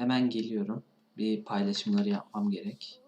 Hemen geliyorum. Bir paylaşımları yapmam gerek.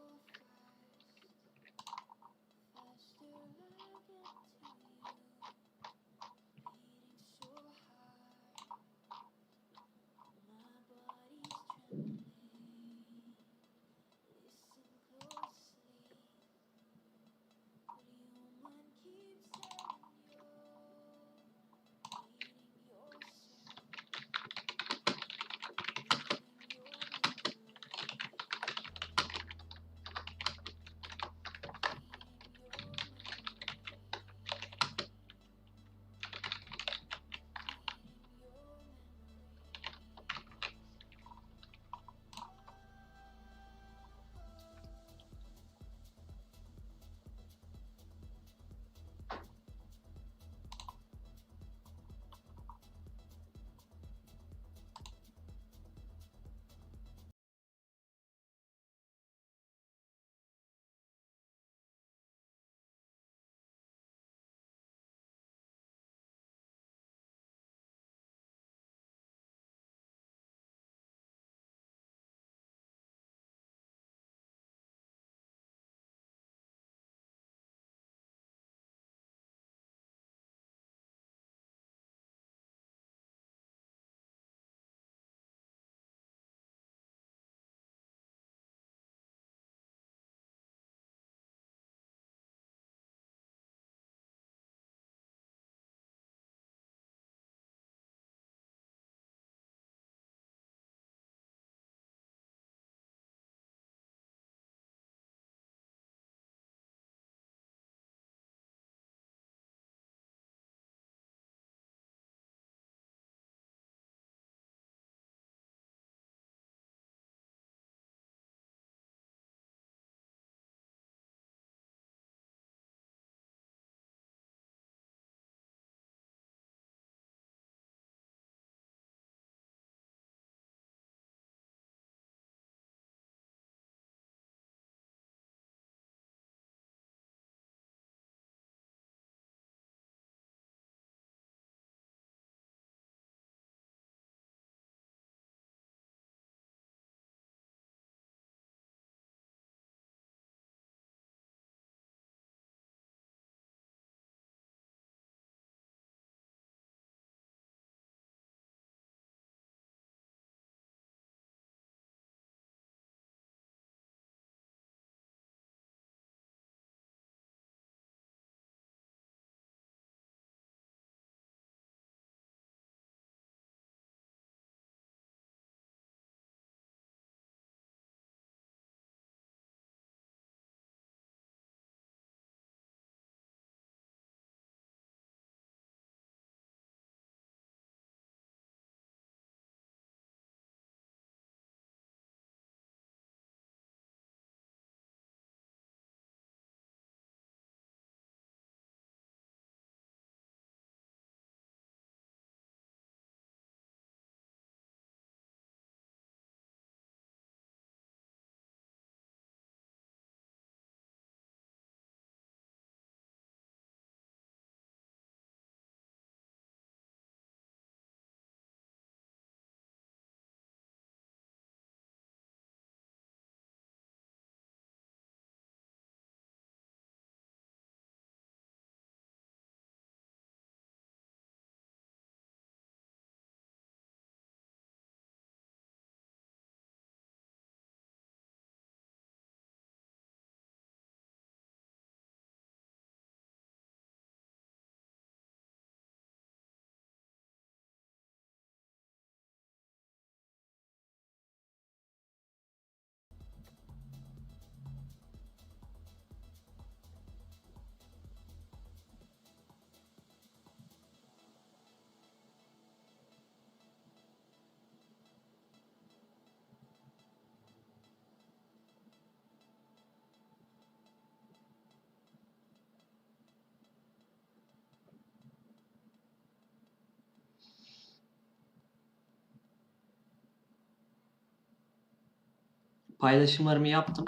Paylaşımlarımı yaptım.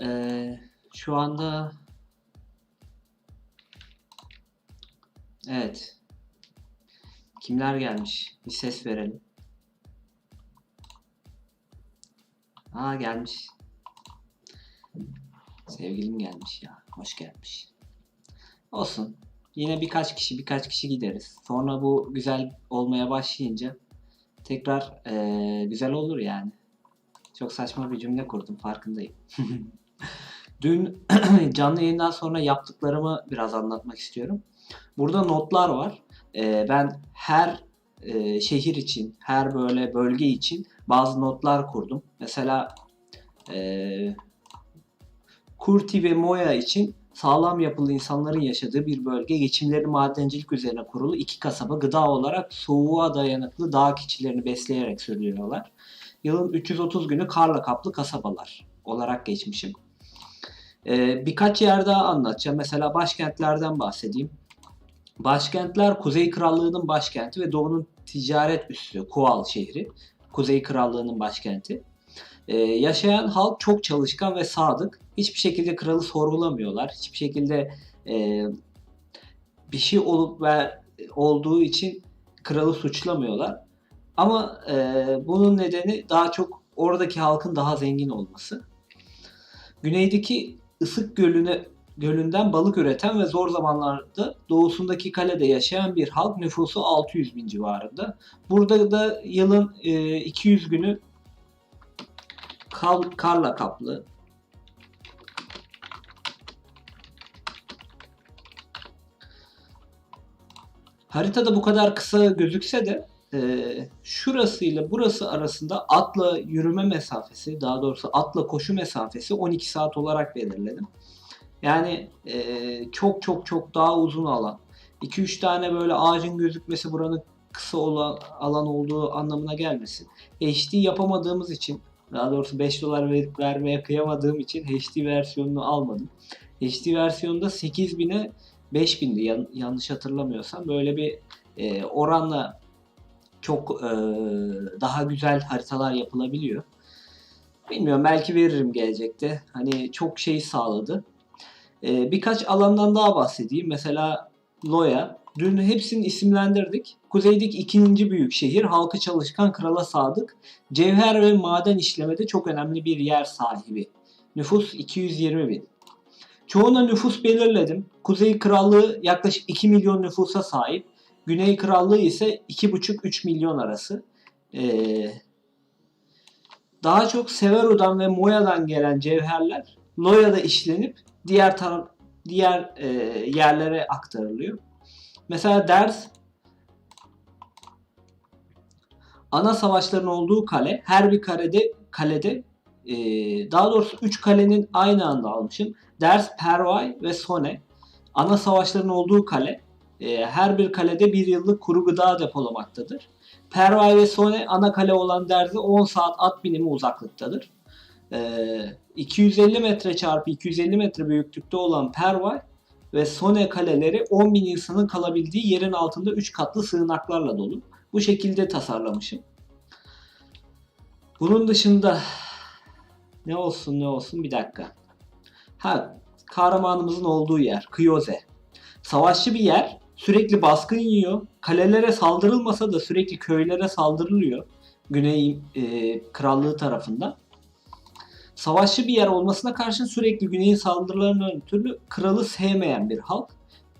Ee, şu anda Evet. Kimler gelmiş? Bir ses verelim. Aa gelmiş. Sevgilim gelmiş ya. Hoş gelmiş. Olsun. Yine birkaç kişi birkaç kişi gideriz. Sonra bu güzel olmaya başlayınca tekrar eee, güzel olur yani. Çok saçma bir cümle kurdum farkındayım. Dün canlı yayından sonra yaptıklarımı biraz anlatmak istiyorum. Burada notlar var. Eee, ben her eee, şehir için, her böyle bölge için bazı notlar kurdum. Mesela eee Kurti ve Moya için sağlam yapılı insanların yaşadığı bir bölge geçimleri madencilik üzerine kurulu iki kasaba gıda olarak soğuğa dayanıklı dağ keçilerini besleyerek sürdürüyorlar. Yılın 330 günü karla kaplı kasabalar olarak geçmişim. Ee, birkaç yer daha anlatacağım. Mesela başkentlerden bahsedeyim. Başkentler Kuzey Krallığı'nın başkenti ve Doğu'nun ticaret üssü Kual şehri. Kuzey Krallığı'nın başkenti. Ee, yaşayan halk çok çalışkan ve sadık. Hiçbir şekilde kralı sorgulamıyorlar. Hiçbir şekilde e, bir şey olup ve olduğu için kralı suçlamıyorlar. Ama e, bunun nedeni daha çok oradaki halkın daha zengin olması. Güneydeki Isık Gölü'ne gölünden balık üreten ve zor zamanlarda doğusundaki kalede yaşayan bir halk nüfusu 600 bin civarında. Burada da yılın e, 200 günü kal- karla kaplı. Haritada bu kadar kısa gözükse de e, şurası ile burası arasında atla yürüme mesafesi, daha doğrusu atla koşu mesafesi 12 saat olarak belirledim. Yani e, çok çok çok daha uzun alan. 2-3 tane böyle ağacın gözükmesi buranın kısa olan alan olduğu anlamına gelmesin. HD yapamadığımız için daha doğrusu 5 dolar verip vermeye kıyamadığım için HD versiyonunu almadım. HD versiyonda 8000'e 5000'di yan- yanlış hatırlamıyorsam. Böyle bir e, oranla çok e, daha güzel haritalar yapılabiliyor. Bilmiyorum belki veririm gelecekte. Hani çok şey sağladı. E, birkaç alandan daha bahsedeyim. Mesela Loya. Dün hepsini isimlendirdik. Kuzeydeki ikinci büyük şehir, halkı çalışkan, krala sadık, cevher ve maden işlemede çok önemli bir yer sahibi. Nüfus 220 bin. Çoğuna nüfus belirledim. Kuzey Krallığı yaklaşık 2 milyon nüfusa sahip. Güney Krallığı ise 2,5-3 milyon arası. Ee, daha çok Severo'dan ve Moya'dan gelen cevherler Loya'da işlenip diğer tar- diğer e, yerlere aktarılıyor. Mesela Ders ana savaşların olduğu kale her bir karede kalede e, daha doğrusu 3 kalenin aynı anda almışım. Ders, Pervay ve Sone ana savaşların olduğu kale. E, her bir kalede bir yıllık kuru gıda depolamaktadır. Pervay ve Sone ana kale olan Ders'e 10 saat at binimi uzaklıktadır. E, 250 metre çarpı 250 metre büyüklükte olan Pervay ve Sone kaleleri 10 bin insanın kalabildiği yerin altında 3 katlı sığınaklarla dolu. Bu şekilde tasarlamışım. Bunun dışında ne olsun ne olsun bir dakika. Ha kahramanımızın olduğu yer Kyoze. Savaşçı bir yer. Sürekli baskın yiyor. Kalelere saldırılmasa da sürekli köylere saldırılıyor. Güney e, krallığı tarafından. Savaşçı bir yer olmasına karşın sürekli güneyin saldırılarından ötürü kralı sevmeyen bir halk.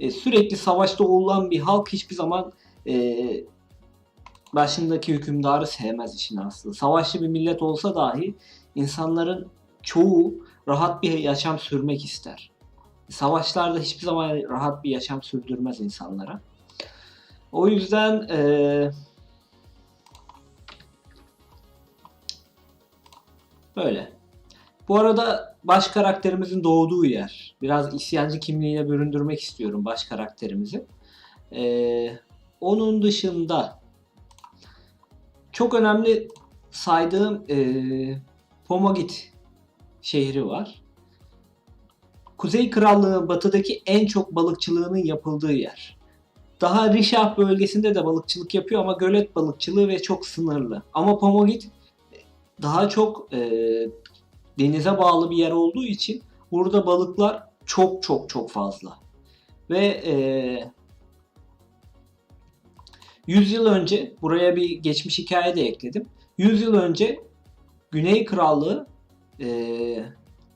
E, sürekli savaşta olan bir halk hiçbir zaman e, başındaki hükümdarı sevmez işin aslında. Savaşçı bir millet olsa dahi insanların çoğu rahat bir yaşam sürmek ister. Savaşlarda hiçbir zaman rahat bir yaşam sürdürmez insanlara. O yüzden eee, böyle. Bu arada baş karakterimizin doğduğu yer. Biraz isyancı kimliğine büründürmek istiyorum baş karakterimizi. Eee, onun dışında çok önemli saydığım eee Pomagit şehri var. Kuzey Krallığı batıdaki en çok balıkçılığının yapıldığı yer. Daha Rişah bölgesinde de balıkçılık yapıyor ama gölet balıkçılığı ve çok sınırlı. Ama Pomagit daha çok e, denize bağlı bir yer olduğu için burada balıklar çok çok çok fazla. Ve e, 100 yıl önce buraya bir geçmiş hikaye de ekledim. 100 yıl önce Güney Krallığı e,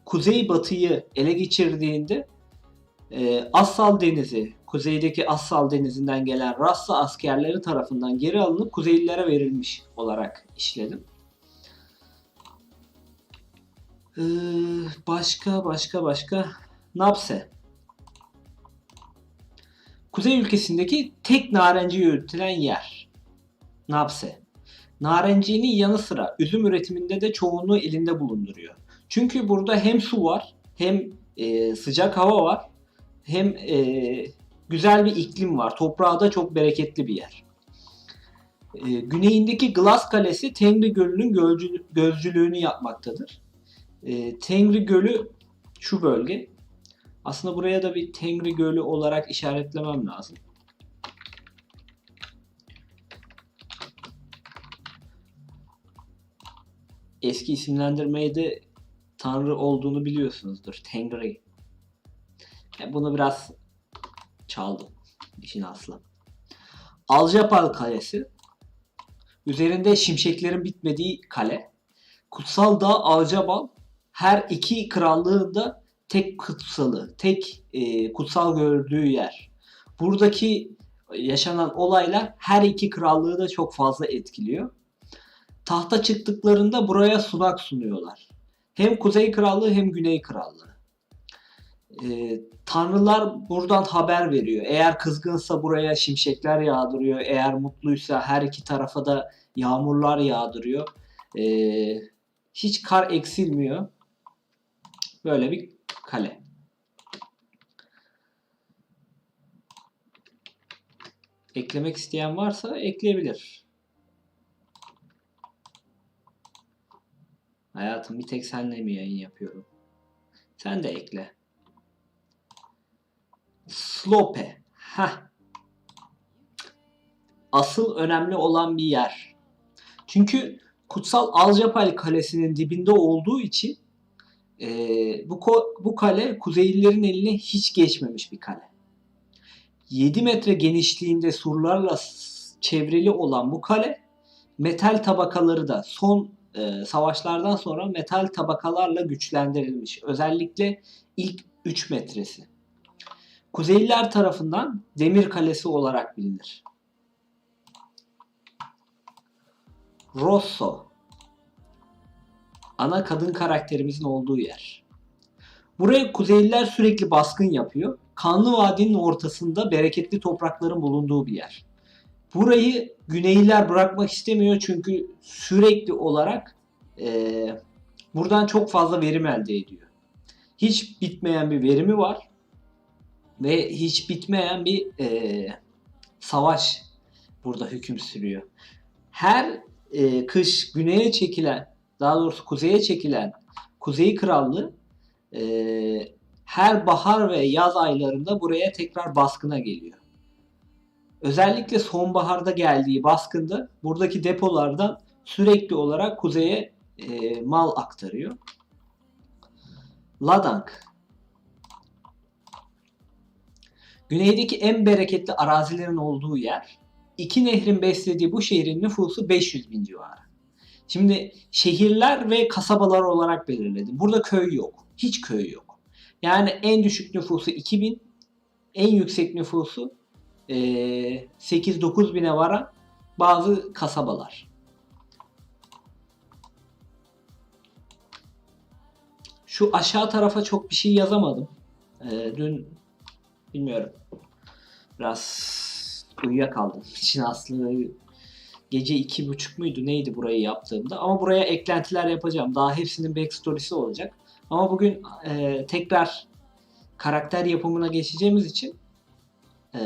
Kuzey Batı'yı ele geçirdiğinde e, Assal Denizi, kuzeydeki Assal Denizi'nden gelen Rassa askerleri tarafından geri alınıp Kuzeylilere verilmiş olarak işledim. Ee, başka başka başka Napse. Kuzey ülkesindeki tek narenci üretilen yer. Napse. Narencinin yanı sıra üzüm üretiminde de çoğunluğu elinde bulunduruyor. Çünkü burada hem su var, hem e, sıcak hava var, hem e, güzel bir iklim var. Toprağı da çok bereketli bir yer. E, güneyindeki Glass Kalesi Tengri Gölü'nün gözcülüğünü yapmaktadır. E, Tengri Gölü şu bölge. Aslında buraya da bir Tengri Gölü olarak işaretlemem lazım. Eski isimlendirmeyi de Tanrı olduğunu biliyorsunuzdur. Tengri. Ya bunu biraz çaldım. işin aslı. Aljapal Kalesi. Üzerinde şimşeklerin bitmediği kale. Kutsal Dağ Aljabal her iki krallığında tek kutsalı, tek e, kutsal gördüğü yer. Buradaki yaşanan olaylar her iki krallığı da çok fazla etkiliyor. Tahta çıktıklarında buraya sunak sunuyorlar. Hem Kuzey Krallığı hem Güney Krallığı. Ee, tanrılar buradan haber veriyor. Eğer kızgınsa buraya şimşekler yağdırıyor. Eğer mutluysa her iki tarafa da yağmurlar yağdırıyor. Ee, hiç kar eksilmiyor. Böyle bir kale. Eklemek isteyen varsa ekleyebilir. Hayatım bir tek senle mi yayın yapıyorum? Sen de ekle. Slope. Heh. Asıl önemli olan bir yer. Çünkü Kutsal Aljapal Kalesi'nin dibinde olduğu için e, bu, bu kale Kuzeylilerin eline hiç geçmemiş bir kale. 7 metre genişliğinde surlarla çevrili olan bu kale metal tabakaları da son e, savaşlardan sonra metal tabakalarla güçlendirilmiş. Özellikle ilk 3 metresi. Kuzeyliler tarafından Demir Kalesi olarak bilinir. Rosso. Ana kadın karakterimizin olduğu yer. Buraya Kuzeyliler sürekli baskın yapıyor. Kanlı Vadi'nin ortasında bereketli toprakların bulunduğu bir yer. Burayı Güneyliler bırakmak istemiyor çünkü sürekli olarak eee, buradan çok fazla verim elde ediyor. Hiç bitmeyen bir verimi var ve hiç bitmeyen bir eee, savaş burada hüküm sürüyor. Her eee, kış güneye çekilen, daha doğrusu kuzeye çekilen Kuzey Krallığı eee, her bahar ve yaz aylarında buraya tekrar baskına geliyor. Özellikle sonbaharda geldiği baskında buradaki depolardan sürekli olarak kuzeye e, mal aktarıyor. Ladang. Güneydeki en bereketli arazilerin olduğu yer. İki nehrin beslediği bu şehrin nüfusu 500 bin civarı. Şimdi şehirler ve kasabalar olarak belirledim. Burada köy yok. Hiç köy yok. Yani en düşük nüfusu 2000, en yüksek nüfusu e, 8-9 bine varan bazı kasabalar. Şu aşağı tarafa çok bir şey yazamadım. E, dün bilmiyorum. Biraz uyuyakaldım. İçin aslında gece iki buçuk muydu neydi burayı yaptığımda. Ama buraya eklentiler yapacağım. Daha hepsinin backstory'si olacak. Ama bugün e, tekrar karakter yapımına geçeceğimiz için e,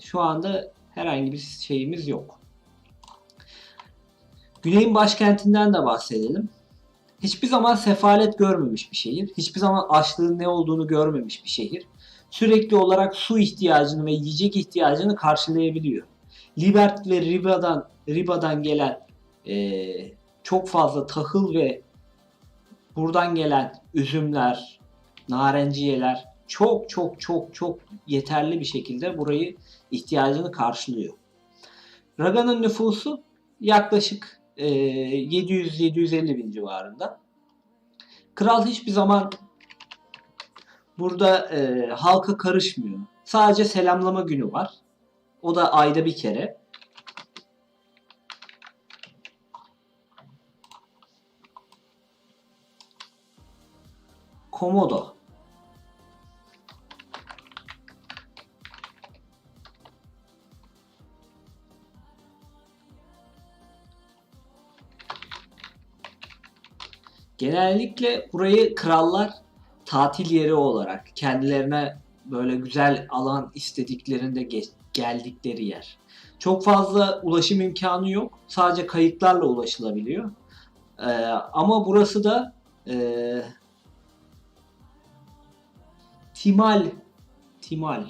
şu anda herhangi bir şeyimiz yok. Güney'in başkentinden de bahsedelim. Hiçbir zaman sefalet görmemiş bir şehir. Hiçbir zaman açlığın ne olduğunu görmemiş bir şehir. Sürekli olarak su ihtiyacını ve yiyecek ihtiyacını karşılayabiliyor. Libert ve Riba'dan Riba'dan gelen e, çok fazla tahıl ve buradan gelen üzümler, narenciyeler çok çok çok çok yeterli bir şekilde burayı ihtiyacını karşılıyor. Raga'nın nüfusu yaklaşık e, 700-750 bin civarında. Kral hiçbir zaman burada e, halka karışmıyor. Sadece selamlama günü var. O da ayda bir kere. Komodo. Genellikle burayı krallar tatil yeri olarak kendilerine böyle güzel alan istediklerinde ge- geldikleri yer. Çok fazla ulaşım imkanı yok. Sadece kayıklarla ulaşılabiliyor. Ee, ama burası da e, Timal Timal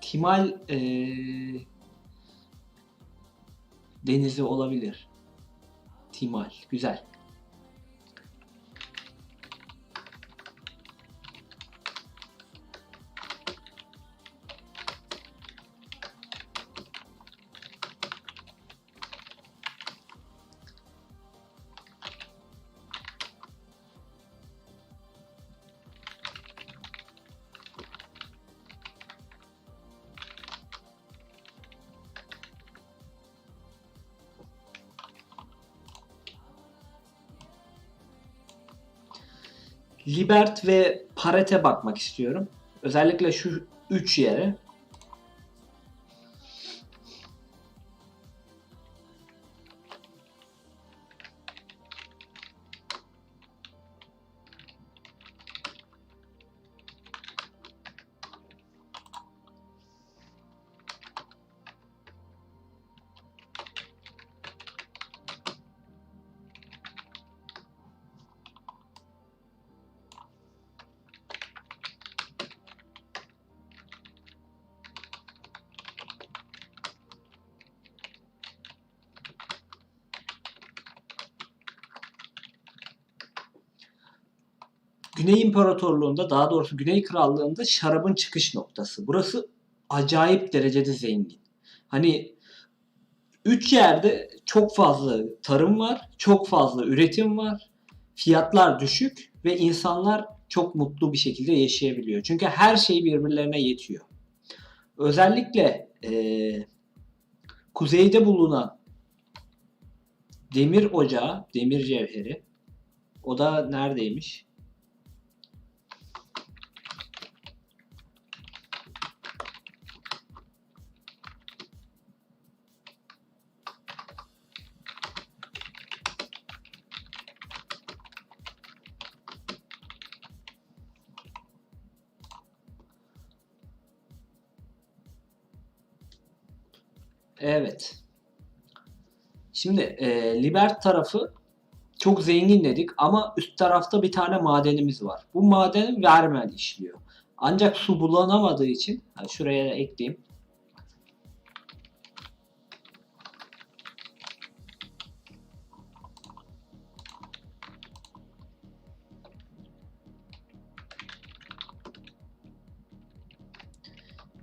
Timal e, denizi olabilir. Timal. Güzel. Libert ve Paret'e bakmak istiyorum. Özellikle şu üç yere. Güney İmparatorluğu'nda daha doğrusu Güney Krallığı'nda şarabın çıkış noktası. Burası acayip derecede zengin. Hani üç yerde çok fazla tarım var, çok fazla üretim var, fiyatlar düşük ve insanlar çok mutlu bir şekilde yaşayabiliyor. Çünkü her şey birbirlerine yetiyor. Özellikle eee, kuzeyde bulunan demir ocağı, demir cevheri, o da neredeymiş? Şimdi e, Libert tarafı çok zengin dedik ama üst tarafta bir tane madenimiz var. Bu maden vermen işliyor. Ancak su bulanamadığı için ha, şuraya da ekleyeyim.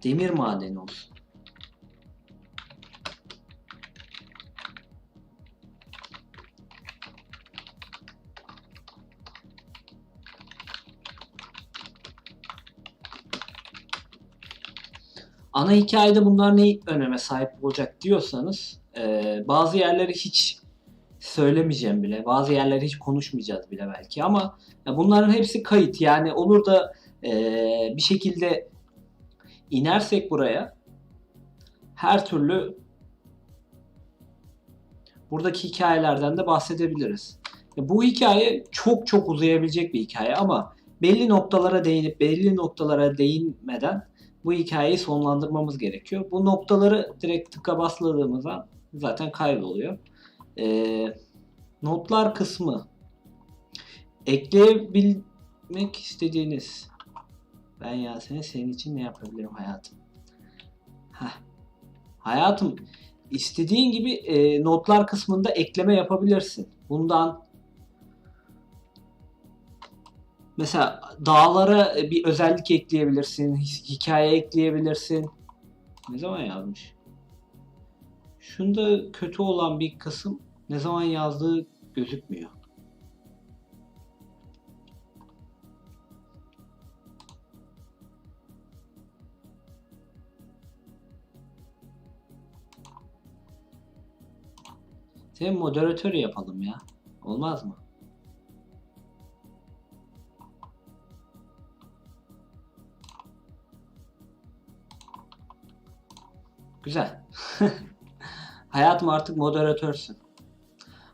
Demir madeni olsun. Ana hikayede bunlar ne öneme sahip olacak diyorsanız e, bazı yerleri hiç söylemeyeceğim bile. Bazı yerleri hiç konuşmayacağız bile belki ama ya bunların hepsi kayıt. Yani olur da e, bir şekilde inersek buraya her türlü buradaki hikayelerden de bahsedebiliriz. Bu hikaye çok çok uzayabilecek bir hikaye ama belli noktalara değinip belli noktalara değinmeden bu hikayeyi sonlandırmamız gerekiyor. Bu noktaları direkt tıka basladığımız an zaten kayboluyor. Ee, notlar kısmı ekleyebilmek istediğiniz ben Yasin'e senin için ne yapabilirim hayatım? Heh. Hayatım istediğin gibi e, notlar kısmında ekleme yapabilirsin. Bundan Mesela dağlara bir özellik ekleyebilirsin, hikaye ekleyebilirsin. Ne zaman yazmış? Şunda kötü olan bir kısım ne zaman yazdığı gözükmüyor. Seni moderatör yapalım ya. Olmaz mı? Güzel. Hayatım artık moderatörsün.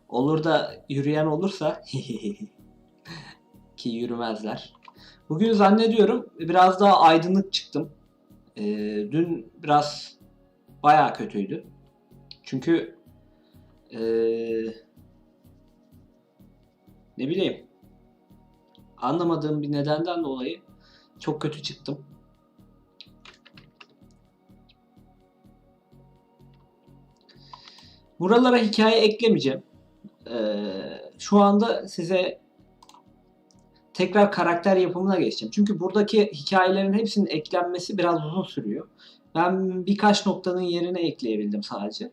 Olur da yürüyen olursa ki yürümezler. Bugün zannediyorum biraz daha aydınlık çıktım. Ee, dün biraz bayağı kötüydü. Çünkü ee, ne bileyim anlamadığım bir nedenden dolayı çok kötü çıktım. Buralara hikaye eklemeyeceğim. Ee, şu anda size tekrar karakter yapımına geçeceğim. Çünkü buradaki hikayelerin hepsinin eklenmesi biraz uzun sürüyor. Ben birkaç noktanın yerine ekleyebildim sadece.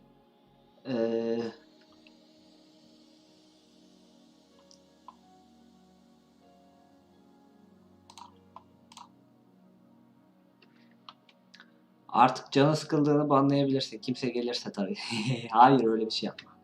Ee, artık canı sıkıldığını banlayabilirsin. Kimse gelirse tabii. Hayır öyle bir şey yapma.